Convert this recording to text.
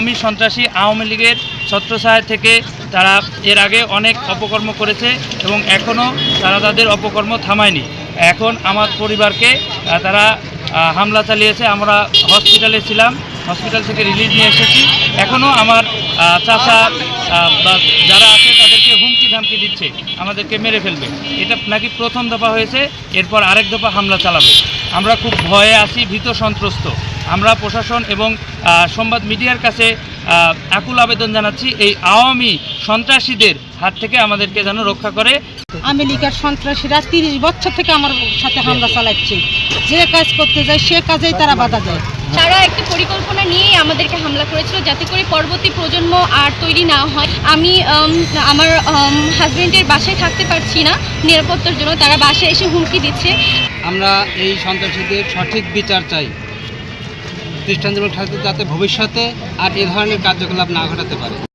আমি সন্ত্রাসী আওয়ামী লীগের ছত্রছায়া থেকে তারা এর আগে অনেক অপকর্ম করেছে এবং এখনও তারা তাদের অপকর্ম থামায়নি। এখন আমার পরিবারকে তারা হামলা চালিয়েছে। আমরা হসপিটালে ছিলাম, হসপিটাল থেকে রিলিজ নিয়ে এসেছি। এখনও আমার চাচা বা যারা আছে তাদেরকে হুমকি ধামকি দিচ্ছে, আমাদেরকে মেরে ফেলবে। এটা নাকি প্রথম দফা হয়েছে, এরপর আরেক দফা হামলা চালাবে। আমরা খুব ভয়ে আছি, ভীত সন্ত্রস্ত। আমরা প্রশাসন এবং সংবাদ মিডিয়ার কাছে আকুল আবেদন জানাচ্ছি এই আওয়ামী সন্ত্রাসীদের হাত থেকে আমাদেরকে যেন রক্ষা করে। আমেরিকার সন্ত্রাসীরা তিরিশ বছর থেকে আমার সাথে হামলা চালাচ্ছে। যে কাজ করতে যায় সে কাজেই তারা বাধা দেয়। তারা একটি পরিকল্পনা নিয়েই আমাদেরকে হামলা করেছিল যাতে করে পরবর্তী প্রজন্ম আর তৈরি না হয়। আমি আমার হাজব্যান্ডের বাসায় থাকতে পারছি না নিরাপত্তার জন্য তারা বাসায় এসে হুমকি দিচ্ছে। আমরা এই সন্ত্রাসীদের সঠিক বিচার চাই। দৃষ্টান্তমূলক শাস্তি যাতে ভবিষ্যতে আর এ ধরনের কার্যকলাপ না ঘটাতে পারে।